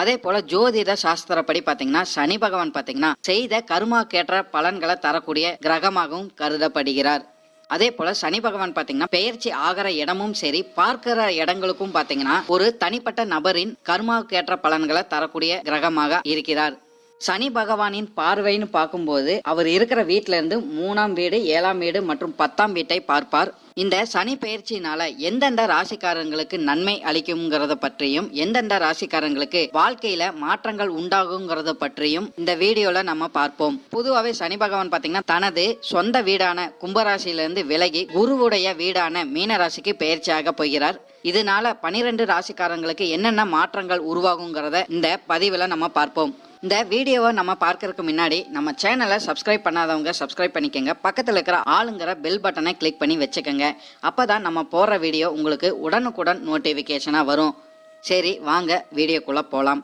அதே போல ஜோதிட சாஸ்திரப்படி பாத்தீங்கன்னா சனி பகவான் பாத்தீங்கன்னா செய்த கர்மாக்கேற்ற பலன்களை தரக்கூடிய கிரகமாகவும் கருதப்படுகிறார். அதே போல சனி பகவான் பாத்தீங்கன்னா பெயர்ச்சி ஆகிற இடமும் சரி பார்க்கிற இடங்களுக்கும் பாத்தீங்கன்னா ஒரு தனிப்பட்ட நபரின் கர்மாக்கேற்ற பலன்களை தரக்கூடிய கிரகமாக இருக்கிறார். சனி பகவானின் பார்வைன்னு பார்க்கும்போது அவர் இருக்கிற வீட்ல இருந்து மூணாம் வீடு ஏழாம் வீடு மற்றும் பத்தாம் வீட்டை பார்ப்பார். இந்த சனி பயிற்சியினால எந்தெந்த ராசிக்காரங்களுக்கு நன்மை அளிக்குங்கிறத பற்றியும் எந்தெந்த ராசிக்காரங்களுக்கு வாழ்க்கையில மாற்றங்கள் உண்டாகுங்கிறத பற்றியும் இந்த வீடியோல நம்ம பார்ப்போம். பொதுவாகவே சனி பகவான் பாத்தீங்கன்னா தனது சொந்த வீடான கும்பராசியிலிருந்து விலகி குருவுடைய வீடான மீனராசிக்கு பயிற்சியாக போகிறார். இதனால பனிரெண்டு ராசிக்காரங்களுக்கு என்னென்ன மாற்றங்கள் உருவாகுங்கிறத இந்த பதிவில் நம்ம பார்ப்போம். இந்த வீடியோவை நம்ம பார்க்கறதுக்கு முன்னாடி நம்ம சேனலை சப்ஸ்கிரைப் பண்ணாதவங்க சப்ஸ்கிரைப் பண்ணிக்கோங்க. பக்கத்தில் இருக்கிற ஆளுங்கிற பெல் பட்டனை கிளிக் பண்ணி வச்சுக்கோங்க. அப்போ தான் நம்ம போடுற வீடியோ உங்களுக்கு உடனுக்குடன் நோட்டிஃபிகேஷனாக வரும். சரி வாங்க வீடியோக்குள்ளே போகலாம்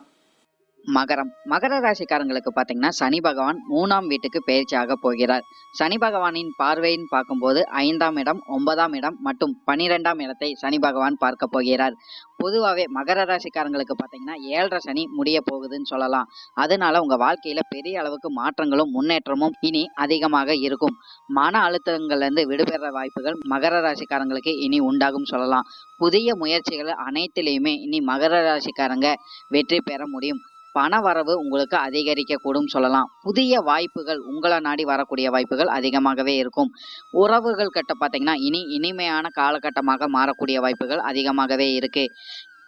மகரம். மகர ராசிக்காரங்களுக்கு பார்த்தீங்கன்னா சனி பகவான் மூணாம் வீட்டுக்கு பயிற்சியாக போகிறார். சனி பகவானின் பார்வையின் பார்க்கும்போது ஐந்தாம் இடம் ஒன்பதாம் இடம் மற்றும் பனிரெண்டாம் இடத்தை சனி பகவான் பார்க்க போகிறார். பொதுவாகவே மகர ராசிக்காரங்களுக்கு பார்த்தீங்கன்னா ஏழரை சனி முடிய போகுதுன்னு சொல்லலாம். அதனால உங்க வாழ்க்கையில பெரிய அளவுக்கு மாற்றங்களும் முன்னேற்றமும் இனி அதிகமாக இருக்கும். மன அழுத்தங்கள்ல இருந்து விடுபெற வாய்ப்புகள் மகர ராசிக்காரங்களுக்கு இனி உண்டாகும் சொல்லலாம். புதிய முயற்சிகள் அனைத்திலையுமே இனி மகர ராசிக்காரங்க வெற்றி பெற முடியும். பண வரவு உங்களுக்கு அதிகரிக்க கூடும் சொல்லலாம். புதிய வாய்ப்புகள் உங்களை நாடி வரக்கூடிய வாய்ப்புகள் அதிகமாகவே இருக்கும். உறவுகள் கிட்ட பார்த்தீங்கன்னா இனி இனிமையான காலகட்டமாக மாறக்கூடிய வாய்ப்புகள் அதிகமாகவே இருக்கு.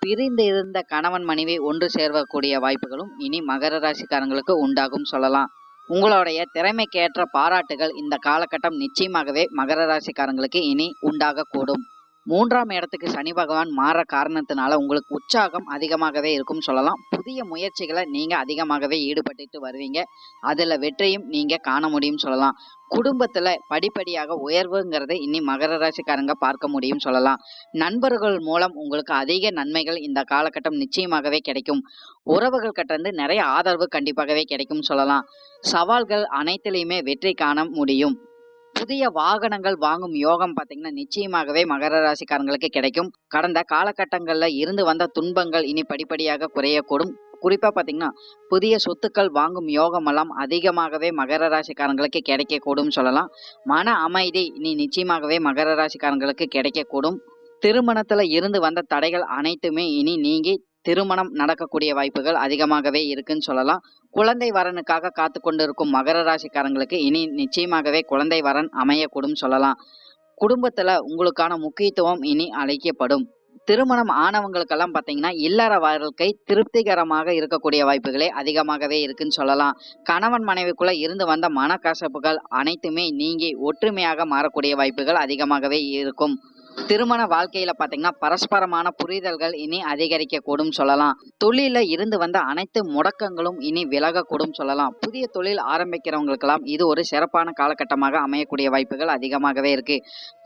பிரிந்து இருந்த கணவன் மனைவி ஒன்று சேர்வக்கூடிய வாய்ப்புகளும் இனி மகர ராசிக்காரங்களுக்கு உண்டாகும் சொல்லலாம். உங்களுடைய திறமைக்கேற்ற பாராட்டுகள் இந்த காலகட்டம் நிச்சயமாகவே மகர ராசிக்காரங்களுக்கு இனி உண்டாகக்கூடும். மூன்றாம் இடத்துக்கு சனி பகவான் மாற காரணத்தினால உங்களுக்கு உற்சாகம் அதிகமாகவே இருக்கும் சொல்லலாம். புதிய முயற்சிகளை நீங்க அதிகமாகவே ஈடுபட்டுட்டு வருவீங்க. அதுல வெற்றியும் நீங்க காண முடியும் சொல்லலாம். குடும்பத்துல படிப்படியாக உயர்வுங்கிறத இனி மகர ராசிக்காரங்க பார்க்க முடியும் சொல்லலாம். நண்பர்கள் மூலம் உங்களுக்கு அதிக நன்மைகள் இந்த காலகட்டம் நிச்சயமாகவே கிடைக்கும். உறவுகள் கிட்டேருந்து நிறைய ஆதரவு கண்டிப்பாகவே கிடைக்கும் சொல்லலாம். சவால்கள் அனைத்திலையுமே வெற்றி காண முடியும். புதிய வாகனங்கள் வாங்கும் யோகம் பார்த்தீங்கன்னா நிச்சயமாகவே மகர ராசிக்காரங்களுக்கு கிடைக்கும். கடந்த காலகட்டங்களில் இருந்து வந்த துன்பங்கள் இனி படிப்படியாக குறையக்கூடும். குறிப்பா பாத்தீங்கன்னா புதிய சொத்துக்கள் வாங்கும் யோகம் எல்லாம் அதிகமாகவே மகர ராசிக்காரங்களுக்கு கிடைக்கக்கூடும் சொல்லலாம். மன அமைதி இனி நிச்சயமாகவே மகர ராசிக்காரங்களுக்கு கிடைக்கக்கூடும். திருமணத்துல இருந்து வந்த தடைகள் அனைத்துமே இனி நீங்கி திருமணம் நடக்கக்கூடிய வாய்ப்புகள் அதிகமாகவே இருக்குன்னு சொல்லலாம். குழந்தை வரனுக்காக காத்து கொண்டிருக்கும் மகர ராசிக்காரங்களுக்கு இனி நிச்சயமாகவே குழந்தை வரன் அமையக்கூடும் சொல்லலாம். குடும்பத்துல உங்களுக்கான முக்கியத்துவம் இனி அழைக்கப்படும் திருமணம் ஆனவங்களுக்கெல்லாம் பார்த்தீங்கன்னா இல்லற வாழ்க்கை திருப்திகரமாக இருக்கக்கூடிய வாய்ப்புகளே அதிகமாகவே இருக்குன்னு சொல்லலாம். கணவன் மனைவிக்குள்ள இருந்து வந்த மனக்கசப்புகள் அனைத்துமே நீங்கி ஒற்றுமையாக மாறக்கூடிய வாய்ப்புகள் அதிகமாகவே இருக்கும். திருமண வாழ்க்கையில பாத்தீங்கன்னா பரஸ்பரமான புரிதல்கள் இனி அதிகரிக்க கூடும் சொல்லலாம். தொழில இருந்து வந்த அனைத்து முடக்கங்களும் இனி விலகக்கூடும் சொல்லலாம். புதிய தொழில் ஆரம்பிக்கிறவங்களுக்கெல்லாம் இது ஒரு சிறப்பான காலகட்டமாக அமையக்கூடிய வாய்ப்புகள் அதிகமாகவே இருக்கு.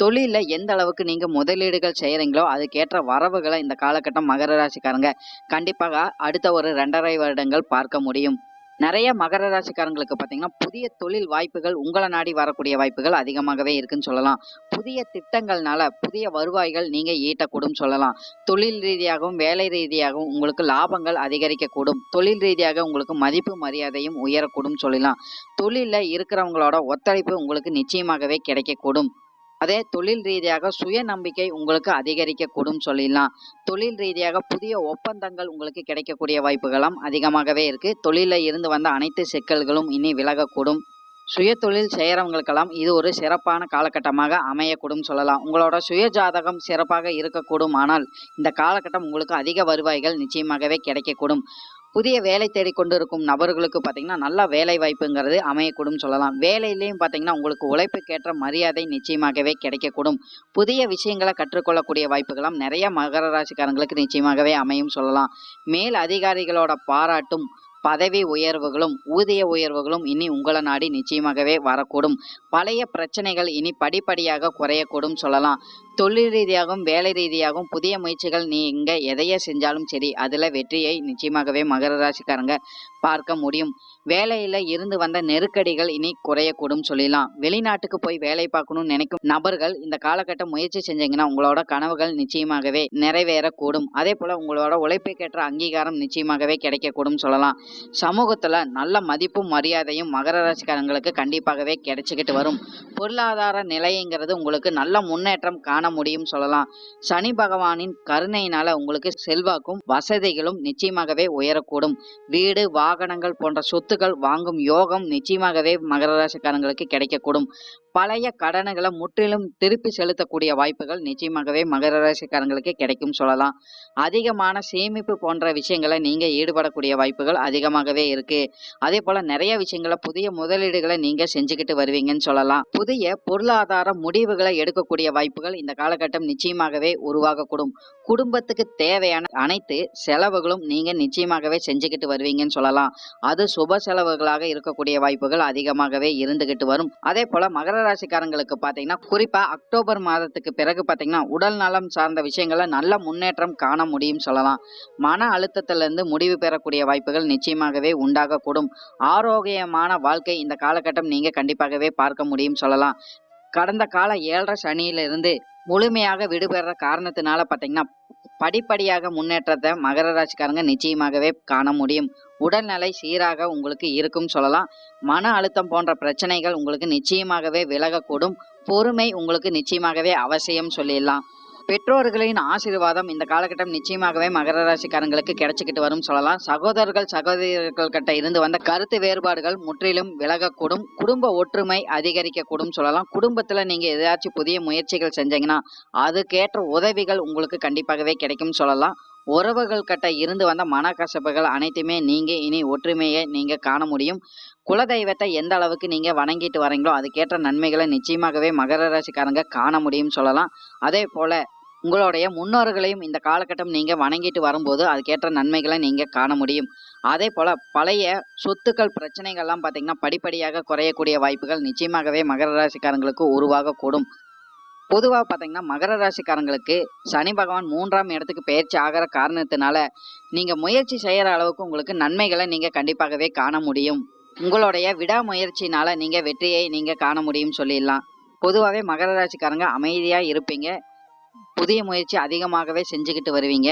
தொழில எந்த அளவுக்கு நீங்க முதலீடுகள் செய்யறீங்களோ அதுக்கேற்ற வரவுகளை இந்த காலகட்டம் மகர ராசிக்காரங்க கண்டிப்பாக அடுத்த ஒரு ரெண்டரை வருடங்கள் பார்க்க முடியும். நிறைய மகர ராசிக்காரங்களுக்கு பார்த்தீங்கன்னா புதிய தொழில் வாய்ப்புகள் உங்களை நாடி வரக்கூடிய வாய்ப்புகள் அதிகமாகவே இருக்குன்னு சொல்லலாம். புதிய திட்டங்கள்னால புதிய வருவாய்கள் நீங்க ஈட்டக்கூடும் சொல்லலாம். தொழில் ரீதியாகவும் வேலை ரீதியாகவும் உங்களுக்கு லாபங்கள் அதிகரிக்கக்கூடும். தொழில் ரீதியாக உங்களுக்கு மதிப்பு மரியாதையும் உயரக்கூடும் சொல்லலாம். தொழிலில் இருக்கிறவங்களோட ஒத்துழைப்பு உங்களுக்கு நிச்சயமாகவே கிடைக்கக்கூடும். அதே தொழில் ரீதியாக சுய நம்பிக்கை உங்களுக்கு அதிகரிக்கக்கூடும் சொல்லிடலாம். தொழில் ரீதியாக புதிய ஒப்பந்தங்கள் உங்களுக்கு கிடைக்கக்கூடிய வாய்ப்புகளும் அதிகமாகவே இருக்கு. தொழிலில் இருந்து வந்த அனைத்து சிக்கல்களும் இனி விலகக்கூடும். சுய தொழில் செய்கிறவங்களுக்கெல்லாம் இது ஒரு சிறப்பான காலகட்டமாக அமையக்கூடும் சொல்லலாம். உங்களோட சுய ஜாதகம் சிறப்பாக இருக்கக்கூடும். ஆனால் இந்த காலகட்டம் உங்களுக்கு அதிக வருவாய்கள் நிச்சயமாகவே கிடைக்கக்கூடும். புதிய வேலை தேடிக்கொண்டிருக்கும் நபர்களுக்கு பார்த்தீங்கன்னா நல்ல வேலை வாய்ப்புங்கிறது அமையக்கூடும் சொல்லலாம். வேலையிலையும் பார்த்தீங்கன்னா உங்களுக்கு உழைப்புக்கேற்ற மரியாதை நிச்சயமாகவே கிடைக்கக்கூடும். புதிய விஷயங்களை கற்றுக்கொள்ளக்கூடிய வாய்ப்புகளும் நிறைய மகர ராசிக்காரங்களுக்கு நிச்சயமாகவே அமையும் சொல்லலாம். மேல் அதிகாரிகளோட பாராட்டும் பதவி உயர்வுகளும் ஊதிய உயர்வுகளும் இனி உங்களை நாடி நிச்சயமாகவே வரக்கூடும். பழைய பிரச்சனைகள் இனி படிப்படியாக குறையக்கூடும் சொல்லலாம். தொழில் ரீதியாகவும் வேலை ரீதியாகவும் புதிய முயற்சிகள் நீங்க எதையே செஞ்சாலும் சரி அதுல வெற்றியை நிச்சயமாகவே மகர ராசிக்காரங்க பார்க்க முடியும். வேலையில இருந்து வந்த நெருக்கடிகள் இனி குறையக்கூடும் சொல்லிடலாம் வெளிநாட்டுக்கு போய் வேலை பார்க்கணும்னு நினைக்கும் நபர்கள் இந்த காலகட்டம் முயற்சி செஞ்சீங்கன்னா உங்களோட கனவுகள் நிச்சயமாகவே நிறைவேறக்கூடும். அதே போல உங்களோட உழைப்புக்கேற்ற அங்கீகாரம் நிச்சயமாகவே கிடைக்கக்கூடும் சொல்லலாம். சமூகத்துல நல்ல மதிப்பும் மரியாதையும் மகர ராசிக்காரங்களுக்கு கண்டிப்பாகவே கிடைச்சிக்கிட்டு வரும். பொருளாதார நிலைங்கிறது உங்களுக்கு நல்ல முன்னேற்றம் காண முடியும் சொல்லலாம். சனி பகவானின் கருணையினால உங்களுக்கு செல்வாக்கும் வசதிகளும் நிச்சயமாகவே உயரக்கூடும். வீடு வாகனங்கள் போன்ற சொத்துக்கள் வாங்கும் யோகம் நிச்சயமாகவே மகர ராசிக்காரங்களுக்கு கிடைக்கக்கூடும். பழைய கடன்களை முற்றிலும் திருப்பி செலுத்தக்கூடிய வாய்ப்புகள் நிச்சயமாகவே மகர ராசிக்காரங்களுக்கு கிடைக்கும் சொல்லலாம். அதிகமான சேமிப்பு போன்ற விஷயங்களை நீங்க ஈடுபடக்கூடிய வாய்ப்புகள் அதிகமாகவே இருக்கு. அதே போல நிறைய விஷயங்களை புதிய முதலீடுகளை நீங்க செஞ்சுக்கிட்டு வருவீங்கன்னு சொல்லலாம். புதிய பொருளாதார முடிவுகளை எடுக்கக்கூடிய வாய்ப்புகள் இந்த காலகட்டம் நிச்சயமாகவே உருவாகக்கூடும். குடும்பத்துக்கு தேவையான அனைத்து செலவுகளும் நீங்க நிச்சயமாகவே செஞ்சுக்கிட்டு வருவீங்கன்னு சொல்லலாம். அது சுப செலவுகளாக இருக்கக்கூடிய வாய்ப்புகள் அதிகமாகவே இருந்துகிட்டு வரும். அதே போல மகர ராசிக்காரங்களுக்கு பார்த்தீங்கன்னா குறிப்பாக அக்டோபர் மாதத்துக்கு பிறகு பார்த்தீங்கன்னா உடல் நலம் சார்ந்த விஷயங்களை நல்ல முன்னேற்றம் காண முடியும் சொல்லலாம். மன அழுத்தத்திலிருந்து முடிவு பெறக்கூடிய வாய்ப்புகள் நிச்சயமாகவே உண்டாகக்கூடும். ஆரோக்கியமான வாழ்க்கை இந்த காலகட்டம் நீங்கள் கண்டிப்பாகவே பார்க்க முடியும் சொல்லலாம். கடந்த கால ஏழரை சனியிலிருந்து முழுமையாக விடுபெற காரணத்தினால பார்த்தீங்கன்னா படிப்படியாக முன்னேற்றத்தை மகர ராசிக்காரங்க நிச்சயமாகவே காண முடியும். உடல்நிலை சீராக உங்களுக்கு இருக்கும் சொல்லலாம். மன அழுத்தம் போன்ற பிரச்சனைகள் உங்களுக்கு நிச்சயமாகவே விலகக்கூடும். பொறுமை உங்களுக்கு நிச்சயமாகவே அவசியம் சொல்லிடலாம். பெற்றோர்களின் ஆசீர்வாதம் இந்த காலகட்டம் நிச்சயமாகவே மகர ராசிக்காரங்களுக்கு கிடைச்சிக்கிட்டு வரும் சொல்லலாம். சகோதரர்கள் சகோதரர்கள் கிட்ட இருந்து வந்த கருத்து வேறுபாடுகள் முற்றிலும் விலகக்கூடும். குடும்ப ஒற்றுமை அதிகரிக்கக்கூடும் சொல்லலாம். குடும்பத்துல நீங்க ஏதாச்சும் புதிய முயற்சிகள் செஞ்சீங்கன்னா அதுக்கேற்ற உதவிகள் உங்களுக்கு கண்டிப்பாகவே கிடைக்கும் சொல்லலாம். உறவுகள் கிட்ட இருந்து வந்த மனக்கசப்புகள் அனைத்துமே நீங்க இனி ஒற்றுமையை நீங்க காண முடியும். குலதெய்வத்தை எந்த அளவுக்கு நீங்க வணங்கிட்டு வரீங்களோ அதுக்கேற்ற நன்மைகளை நிச்சயமாகவே மகர ராசிக்காரங்க காண முடியும் சொல்லலாம். அதே போல உங்களுடைய முன்னோர்களையும் இந்த காலகட்டம் நீங்க வணங்கிட்டு வரும்போது அதுக்கேற்ற நன்மைகளை நீங்க காண முடியும். அதே போல பழைய சொத்துக்கள் பிரச்சனைகள்லாம் பார்த்தீங்கன்னா படிப்படியாக குறையக்கூடிய வாய்ப்புகள் நிச்சயமாகவே மகர ராசிக்காரங்களுக்கு உருவாகக்கூடும் பொதுவாக பார்த்தீங்கன்னா மகர ராசிக்காரங்களுக்கு சனி பகவான் மூன்றாம் இடத்துக்கு பயிற்சி ஆகிற காரணத்தினால நீங்கள் முயற்சி செய்கிற அளவுக்கு உங்களுக்கு நன்மைகளை நீங்கள் கண்டிப்பாகவே காண முடியும். உங்களுடைய விடாமுயற்சினால நீங்கள் வெற்றியை நீங்கள் காண முடியும் சொல்லிடலாம். பொதுவாகவே மகர ராசிக்காரங்க அமைதியாக இருப்பீங்க. புதிய முயற்சி அதிகமாகவே செஞ்சுக்கிட்டு வருவீங்க.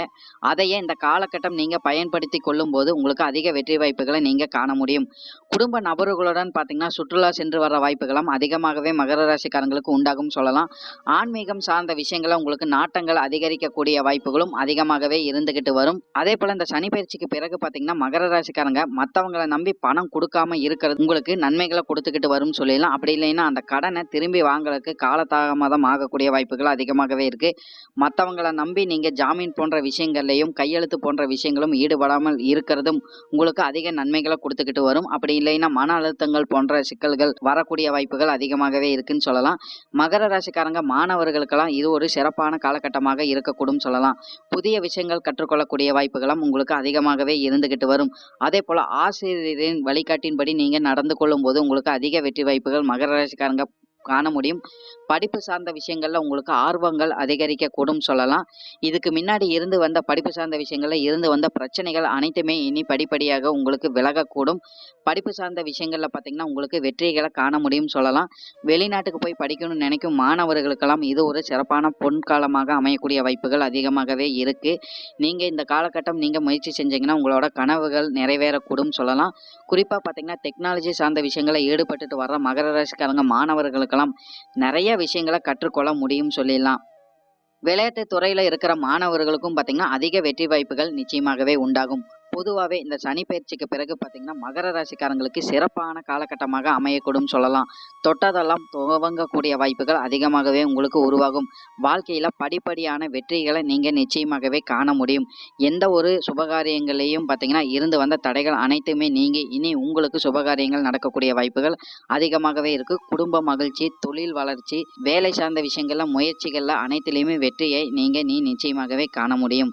அதையே இந்த காலகட்டம் நீங்க பயன்படுத்தி கொள்ளும் போது உங்களுக்கு அதிக வெற்றி வாய்ப்புகளை நீங்க காண முடியும். குடும்ப நபர்களுடன் பாத்தீங்கன்னா சுற்றுலா சென்று வர வாய்ப்புகளும் அதிகமாகவே மகர ராசிக்காரங்களுக்கு உண்டாகும் சொல்லலாம். ஆன்மீகம் சார்ந்த விஷயங்களை உங்களுக்கு நாட்டங்கள் அதிகரிக்கக்கூடிய வாய்ப்புகளும் அதிகமாகவே இருந்துகிட்டு வரும். அதே போல இந்த சனி பயிற்சிக்கு பிறகு பாத்தீங்கன்னா மகர ராசிக்காரங்க மற்றவங்களை நம்பி பணம் கொடுக்காம இருக்கிறது உங்களுக்கு நன்மைகளை கொடுத்துக்கிட்டு வரும் சொல்லிடலாம். அப்படி இல்லைன்னா அந்த கடனை திரும்பி வாங்குறதுக்கு காலதாமதம் ஆகக்கூடிய வாய்ப்புகள் அதிகமாகவே இருக்கு. மற்றவங்களை நம்பி நீங்க ஜாமீன் போன்ற விஷயங்கள்லையும் கையெழுத்து போன்ற விஷயங்களும் ஈடுபடாமல் இருக்கிறதும் உங்களுக்கு அதிக நன்மைகளை கொடுத்துக்கிட்டு வரும். அப்படி இல்லைன்னா மன அழுத்தங்கள் போன்ற சிக்கல்கள் வரக்கூடிய வாய்ப்புகள் அதிகமாகவே இருக்குன்னு சொல்லலாம். மகர ராசிக்காரங்க மாணவர்களுக்கெல்லாம் இது ஒரு சிறப்பான காலகட்டமாக இருக்கக்கூடும் சொல்லலாம். புதிய விஷயங்கள் கற்றுக்கொள்ளக்கூடிய வாய்ப்புகளும் உங்களுக்கு அதிகமாகவே இருந்துகிட்டு வரும். அதே போல ஆசிரியரின் வழிகாட்டின்படி நீங்க நடந்து கொள்ளும் போது உங்களுக்கு அதிக வெற்றி வாய்ப்புகள் மகர ராசிக்காரங்க காண முடியும். படிப்பு சார்ந்த விஷயங்கள்ல உங்களுக்கு ஆர்வங்கள் அதிகரிக்க கூடும் சொல்லலாம். இதுக்கு முன்னாடி இருந்து வந்த படிப்பு சார்ந்த விஷயங்கள்ல இருந்து வந்த பிரச்சனைகள் அனைத்துமே இனி படிப்படியாக உங்களுக்கு விலகக்கூடும். படிப்பு சார்ந்த விஷயங்கள்ல பாத்தீங்கன்னா உங்களுக்கு வெற்றிகளை காண முடியும் சொல்லலாம். வெளிநாட்டுக்கு போய் படிக்கணும்னு நினைக்கும் மாணவர்களுக்கெல்லாம் இது ஒரு சிறப்பான பொன்காலமாக அமையக்கூடிய வாய்ப்புகள் அதிகமாகவே இருக்கு. நீங்க இந்த காலகட்டம் நீங்க முயற்சி செஞ்சீங்கன்னா உங்களோட கனவுகள் நிறைவேறக்கூடும் சொல்லலாம். குறிப்பா பாத்தீங்கன்னா டெக்னாலஜி சார்ந்த விஷயங்களை ஈடுபட்டுட்டு வர்ற மகர ராசிக்காரங்க இருக்கலாம். நிறைய விஷயங்களை கற்றுக்கொள்ள முடியும் சொல்லிடலாம். விளையாட்டு துறையில இருக்கிற மாணவர்களுக்கும் பாத்தீங்கன்னா அதிக வெற்றி வாய்ப்புகள் நிச்சயமாகவே உண்டாகும். பொதுவாகவே இந்த சனி பயிற்சிக்கு பிறகு பார்த்தீங்கன்னா மகர ராசிக்காரங்களுக்கு சிறப்பான காலகட்டமாக அமையக்கூடும் சொல்லலாம். தொட்டதெல்லாம் துவங்கக்கூடிய வாய்ப்புகள் அதிகமாகவே உங்களுக்கு உருவாகும். வாழ்க்கையில் படிப்படியான வெற்றிகளை நீங்கள் நிச்சயமாகவே காண முடியும். எந்த ஒரு சுபகாரியங்களையும் பார்த்தீங்கன்னா இருந்து வந்த தடைகள் அனைத்துமே நீங்கி இனி உங்களுக்கு சுபகாரியங்கள் நடக்கக்கூடிய வாய்ப்புகள் அதிகமாகவே இருக்கு. குடும்ப மகிழ்ச்சி தொழில் வளர்ச்சி வேலை சார்ந்த விஷயங்கள்ல முயற்சிகள்ல அனைத்திலையுமே வெற்றியை நீங்க நீ நிச்சயமாகவே காண முடியும்.